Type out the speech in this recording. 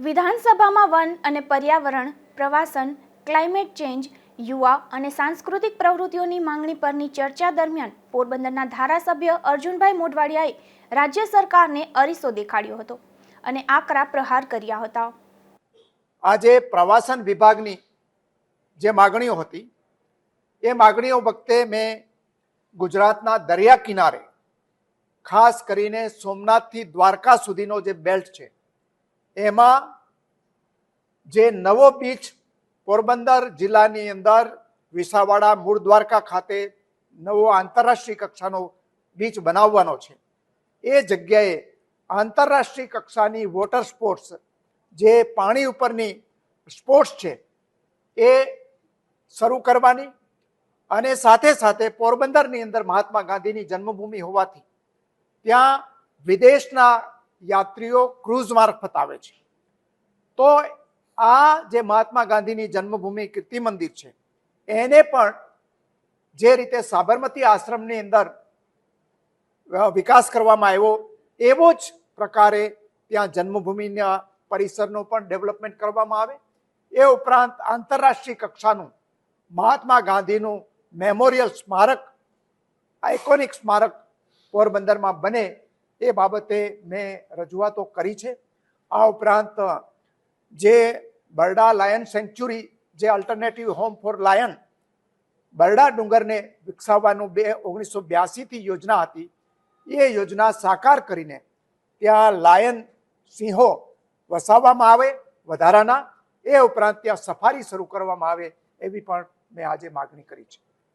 વિધાનસભામાં વન અને પર્યાવરણ, પ્રવાસન, ક્લાઇમેટ ચેન્જ, યુવા અને સાંસ્કૃતિક પ્રવૃત્તિઓની માંગણી પરની ચર્ચા દરમિયાન પોરબંદરના ધારાસભ્ય અર્જુનભાઈ મોઢવાડિયાએ રાજ્ય સરકારને અરીસો દેખાડ્યો હતો અને આકરા પ્રહાર કર્યા હતા. આજે પ્રવાસન વિભાગની જે માગણીઓ હતી, એ માગણીઓ વખતે મેં ગુજરાતના દરિયા કિનારે ખાસ કરીને સોમનાથથી દ્વારકા સુધીનો જે બેલ્ટ છે એમાં જે નવો બીચ પોરબંદર જિલ્લાની અંદર વિસાવાડા મૂળ દ્વારકા ખાતે નવો આંતરરાષ્ટ્રીય કક્ષાનો બીચ બનાવવાનો છે. એ જગ્યાએ આંતરરાષ્ટ્રીય કક્ષાની વોટર સ્પોર્ટ્સ જે પાણી ઉપરની સ્પોર્ટ્સ છે એ શરૂ કરવાની અને સાથે સાથે પોરબંદરની અંદર મહાત્મા ગાંધીની જન્મભૂમિ હોવાથી ત્યાં વિદેશના યાત્રીઓ ક્રૂઝ મારફત આવે છે. તો આ જે મહાત્મા ગાંધીની જન્મભૂમિ કીર્તિ મંદિર છે, એને પણ જે રીતે સાબરમતી આશ્રમની અંદર વિકાસ કરવામાં આવ્યો, એવો જ પ્રકારે ત્યાં જન્મભૂમિના પરિસરનું પણ ડેવલપમેન્ટ કરવામાં આવે. એ ઉપરાંત આંતરરાષ્ટ્રીય કક્ષાનું મહાત્મા ગાંધીનું મેમોરિયલ સ્મારક, આઇકોનિક સ્મારક પોરબંદરમાં બને એ બાબતે મેં રજૂઆતો કરી છે. આ ઉપરાંત, જે બરડા લાયન સેન્ચ્યુરી જે alternative home for lion Barda ડુંગરને વિકસાવવાનું બે ઓગણીસો બ્યાસીથી યોજના હતી. એ યોજના સાકાર કરીને ત્યાં લાયન સિંહો વસાવવામાં આવે, વધારાના. એ ઉપરાંત ત્યાં સફારી શરૂ કરવામાં આવે એવી પણ મેં આજે માગણી કરી છે.